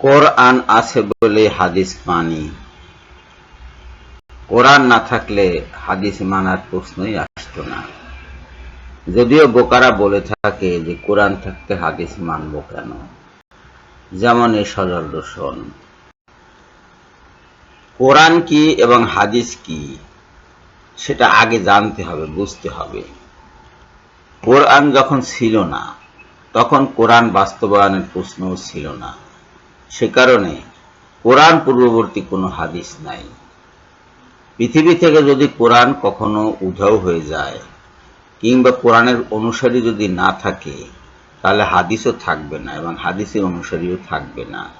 কোরআন আছে বলে হাদিস মানি। কোরআন না থাকলে হাদিস মানার প্রশ্নই আসতো না। যদিও বোকারা বলে থাকে যে কোরআন থাকতে হাদিস মানব কেন? যেমন এই সজল দর্শন কোরআন কি এবং হাদিস কি? সেটা আগে জানতে হবে, বুঝতে হবে। কোরআন যখন ছিল না, তখন কোরআন বাস্তবায়নের প্রশ্নও ছিল না। সে কারণে কোরআন পূর্ববর্তী কোনো হাদিস নাই। পৃথিবী থেকে যদি কোরআন কখনো উধাও হয়ে যায়, কিংবা কোরআনের অনুসারী যদি না থাকে, তাহলে হাদিসও থাকবে না এবং হাদিসের অনুসারীও থাকবে না।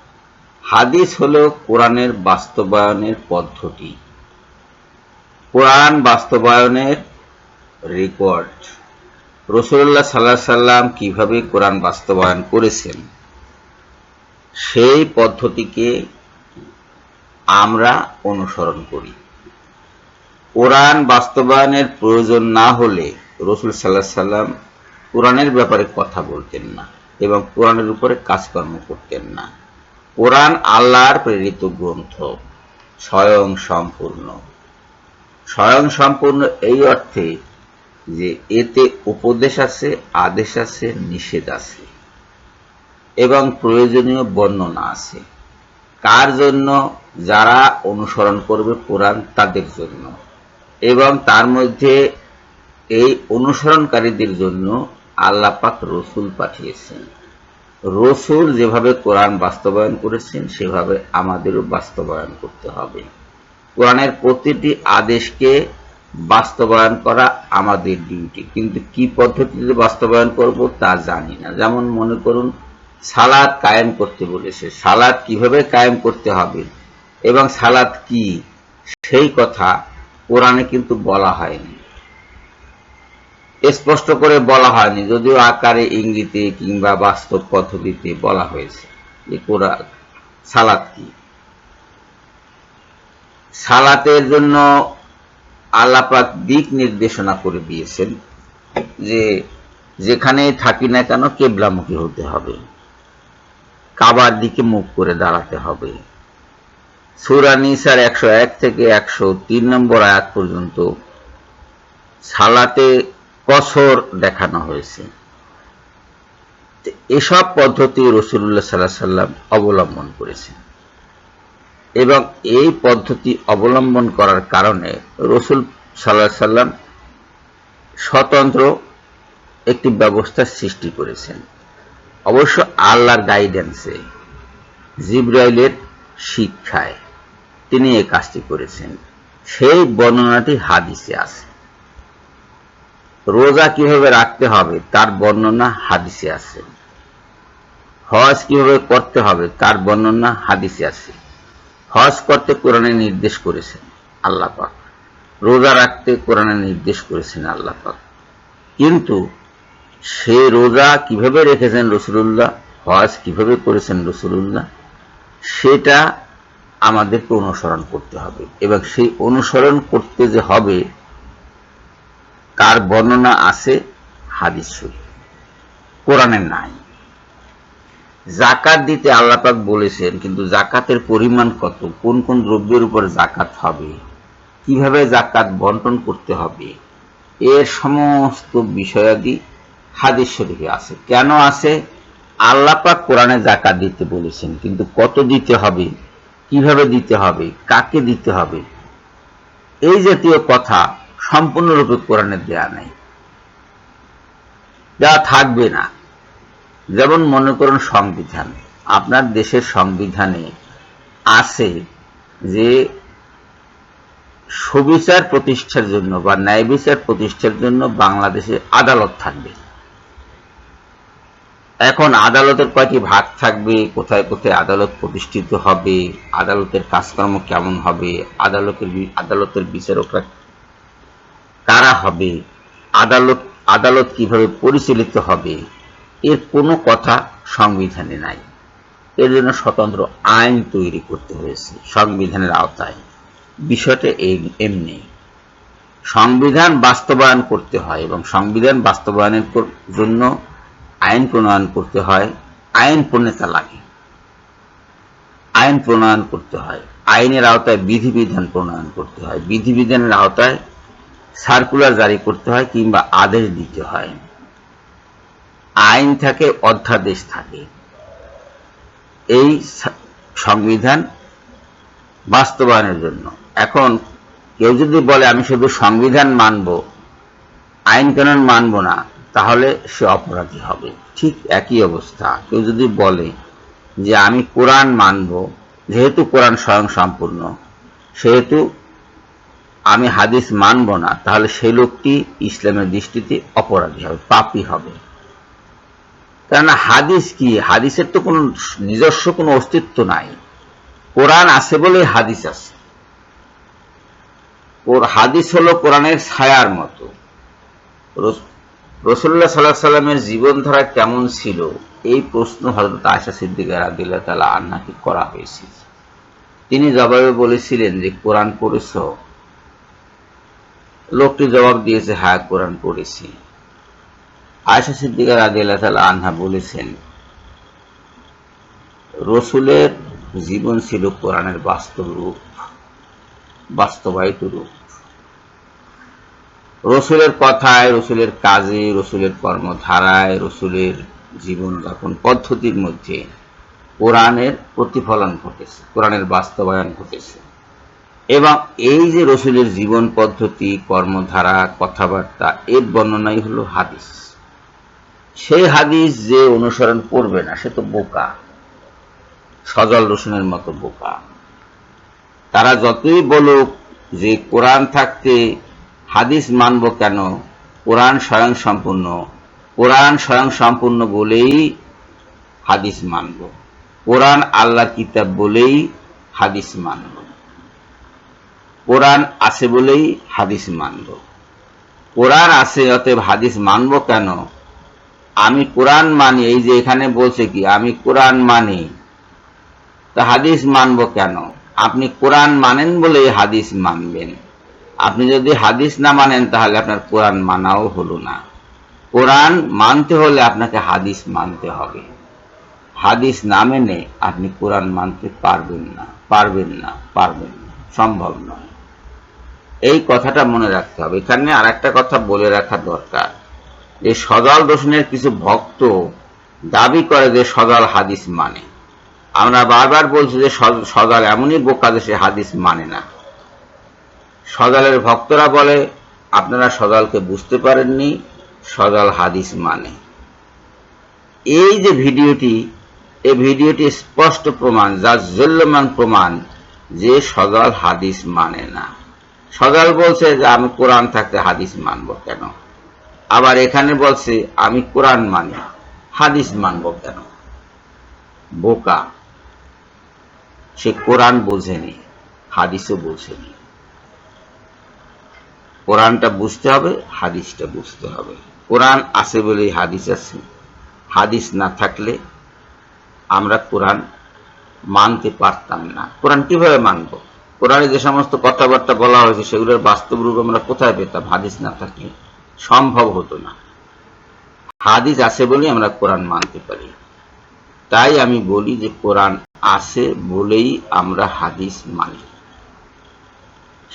হাদিস হলো কোরআনের বাস্তবায়নের পদ্ধতি। কোরআন বাস্তবায়নের রেকর্ড। রসুল্লাহ সাল্লাহ সাল্লাম কীভাবে কোরআন বাস্তবায়ন করেছেন? সেই পদ্ধতিকে আমরা অনুসরণ করি। কোরআন বাস্তবায়নের প্রয়োজন না হলে রসুল সাল্লাহ সাল্লাম কোরআনের ব্যাপারে কথা বলতেন না এবং কোরআনের উপরে কাজকর্ম করতেন না। কোরআন আল্লাহর প্রেরিত গ্রন্থ, স্বয়ং সম্পূর্ণ। স্বয়ং সম্পূর্ণ এই অর্থে যে এতে উপদেশ আছে, আদেশ আছে, নিষেধ আছে। এবং প্রয়োজনীয় বর্ণনা আছে। কার জন্য? যারা অনুসরণ করবে কোরআন তাদের জন্য। এবং তার মধ্যে এই অনুসরণকারীদের জন্য আল্লাহ পাক রসুল পাঠিয়েছেন। রসুল যেভাবে কোরআন বাস্তবায়ন করেছেন, সেভাবে আমাদেরও বাস্তবায়ন করতে হবে। কোরআনের প্রতিটি আদেশকে বাস্তবায়ন করা আমাদের ডিউটি কিন্তু কি পদ্ধতিতে বাস্তবায়ন করব তা জানি না। যেমন মনে করুন সালাদ কায়েম করতে বলেছে। সালাদ কীভাবে কায়েম করতে হবে এবং সালাদ কি? সেই কথা কোরআনে কিন্তু বলা হয়নি। স্পষ্ট করে বলা হয়নি, যদিও আকারে, ইঙ্গিতে কিংবা বাস্তব পদ্ধতিতে বলা হয়েছে যে কোরআন সালাদ কি। সালাতের জন্য আল্লাপাক দিক নির্দেশনা করে দিয়েছেন যে যেখানে থাকি না কেন কেবলামুখী হতে হবে। কাবার দিকে মুখ করে দাঁড়াতে হবে। সুরা নিসার একশো এক থেকে একশো তিন নম্বর আয়াত পর্যন্ত সালাতে কসর দেখানো হয়েছে। এসব পদ্ধতি রসুল্লাহ সাল্লাহ সাল্লাম অবলম্বন করেছেন। এবং এই পদ্ধতি অবলম্বন করার কারণে রসুল সাল্লাহ সাল্লাম স্বতন্ত্র একটি ব্যবস্থা সৃষ্টি করেছেন। অবশ্য আল্লাহর গাইডেন্সে জিব্রাইলের শিক্ষায় তিনি এই কাজটি করেছেন। সেই বর্ণনাটি হাদিসে আছে। রোজা কীভাবে রাখতে হবে তার বর্ণনা হাদিসে আছে। হজ কীভাবে করতে হবে তার বর্ণনা হাদিসে আছে। হজ করতে কোরআনে নির্দেশ করেছেন আল্লাহ রোজা রাখতে কোরআনে নির্দেশ করেছেন আল্লাহ কিন্তু সে রোজা কীভাবে রেখেছেন রসুল্লাহ হজ কীভাবে করেছেন রসুল্লাহ সেটা আমাদেরকে অনুসরণ করতে হবে। এবং সেই অনুসরণ করতে যে হবে, তার বর্ণনা আছে হাদিস কোরআনের নাই। জাকাত দিতে আল্লাপাক বলেছেন, কিন্তু জাকাতের পরিমাণ কত? কোন কোন দ্রব্যের উপর জাকাত হবে? কীভাবে জাকাত বন্টন করতে হবে? এর সমস্ত বিষয়াদি হাদিস শরীফে আছে। কেন আছে? আল্লাপাক কোরআনে জাকাত দিতে বলেছেন, কিন্তু কত দিতে হবে? কীভাবে দিতে হবে? কাকে দিতে হবে? এই জাতীয় কথা সম্পূর্ণরূপে কোরআনে দেয়া নেই। দেওয়া থাকবে না। যেমন মনে করুন সংবিধান। আপনার দেশের সংবিধানে আছে যে সুবিচার প্রতিষ্ঠার জন্য বা ন্যায় বিচার প্রতিষ্ঠার জন্য বাংলাদেশে আদালত থাকবে। এখন আদালতের কয়টি ভাগ থাকবে? কোথায় কোথায় আদালত প্রতিষ্ঠিত হবে? আদালতের কাজকর্ম কেমন হবে? আদালতের আদালতের বিচারকরা কারা হবে? আদালত আদালত কীভাবে পরিচালিত হবে? এর কোনো কথা সংবিধানে নাই। এর জন্য স্বতন্ত্র আইন তৈরি করতে হয়েছে সংবিধানের আওতায়। বিষয়টা এমনি। সংবিধান বাস্তবায়ন করতে হয় এবং সংবিধান বাস্তবায়নের জন্য আইন প্রণয়ন করতে হয়, আইন প্রণেতা লাগে। আইন প্রণয়ন করতে হয়, আইনের আওতায় বিধিবিধান প্রণয়ন করতে হয়। বিধিবিধানের আওতায় সার্কুলার জারি করতে হয় কিংবা আদেশ দিতে হয়। আইন থাকে, অধ্যাদেশ থাকে। এই সংবিধান বাস্তবায়নের জন্য। এখন কেউ যদি বলে, আমি শুধু সংবিধান মানব, আইন কানুন মানব না তাহলে সে অপরাধী হবে। ঠিক একই অবস্থা। কেউ যদি বলে যে আমি কোরআন মানব, যেহেতু কোরআন স্বয়ং সম্পূর্ণ, সেহেতু আমি হাদিস মানব না, তাহলে সেই লোকটি ইসলামের দৃষ্টিতে অপরাধী হবে, পাপী হবে। কেননা হাদিস কি? হাদিসের তো কোনো নিজস্ব কোনো অস্তিত্ব নাই। কোরআন আছে বলে হাদিস আছে। ওর হাদিস হলো কোরআনের ছায়ার মতো। রসুল্লাহ সাল্লাহ সাল্লামের জীবনধারা কেমন ছিল? এই প্রশ্ন হজরত আয়সা সিদ্দিকার আদিল্লাহ তালা আন্নাকে করা হয়েছিল। তিনি জবাবে বলেছিলেন যে, কোরআন পড়েছ? লোকটি জবাব দিয়েছে হ্যাঁ কোরআন পড়েছি। আয়সা সিদ্দিকার আদিল্লাহ তালা আনহা বলেছেন, রসুলের জীবন ছিল কোরআনের বাস্তব রূপ, বাস্তবায়িত রূপ। রসুলের কথায়, রসুলের কাজে, রসুলের কর্মধারায়, রসুলের জীবনযাপন পদ্ধতির মধ্যে কোরআনের প্রতিফলন ঘটেছে, কোরআনের বাস্তবায়ন ঘটেছে। এবং এই যে রসুলের জীবন পদ্ধতি, কর্মধারা, কথাবার্তা, এর বর্ণনাই হলো হাদিস। সেই হাদিস যে অনুসরণ করবে না, সে তো বোকা। সজল রসুনের মতো বোকা। তারা যতই বলুক যে কোরআন থাকতে হাদিস মানব কেন? কোরআন স্বয়ং সম্পূর্ণ। কোরআন স্বয়ং সম্পূর্ণ বলেই হাদিস মানব। কোরআন আল্লাহ কিতাব বলেই হাদিস মানব। কোরআন আছে বলেই হাদিস মানব। কোরআন আছে অতএব হাদিস মানব কেন? আমি কোরআন মানি, এই যে এখানে বলছে কি, আমি কোরআন মানি। তা হাদিস মানব কেন? আপনি কোরআন মানেন বলেই হাদিস মানবেন। আপনি যদি হাদিস না মানেন, তাহলে আপনার কোরআন মানাও হলো না। কোরআন মানতে হলে আপনাকে হাদিস মানতে হবে। হাদিস না মেনে আপনি কোরআন মানতে পারবেন না পারবেন না পারবেন না, সম্ভব নয়। এই কথাটা মনে রাখতে হবে। এখানে আর একটা কথা বলে রাখা দরকার। যে সজাল দোষণের কিছু ভক্ত দাবি করে যে সজাল হাদিস মানে। আমরা বারবার বলছি যে সজ- সজাল এমনই বোকা সে হাদিস মানে না। সজালের ভক্তরা বলে, আপনারা সজালকে বুঝতে পারেননি, সজাল হাদিস মানে। এই যে ভিডিওটি, এই ভিডিওটি স্পষ্ট প্রমাণ, যা জল্যমান প্রমাণ যে সজাল হাদিস মানে না। সজাল বলছে যে আমি কোরআন থাকতে হাদিস মানব কেন? আবার এখানে বলছে, আমি কোরআন মানি, হাদিস মানব কেন? বোকা। সে কোরআন বোঝেনি, হাদিসও বোঝেনি। কোরআনটা বুঝতে হবে, হাদিসটা বুঝতে হবে। কোরআন আছে বলেই হাদিস আছে। হাদিস না থাকলে আমরা কোরআন মানতে পারতাম না। কোরআন কীভাবে মানব? কোরআনে যে সমস্ত কথাবার্তা বলা হয়েছে, সেগুলোর বাস্তব রূপ আমরা কোথায় পেতাম? হাদিস না থাকলে সম্ভব হতো না। হাদিস আছে বলেই আমরা কোরআন মানতে পারি। তাই আমি বলি যে কোরআন আছে বলেই আমরা হাদিস মানি।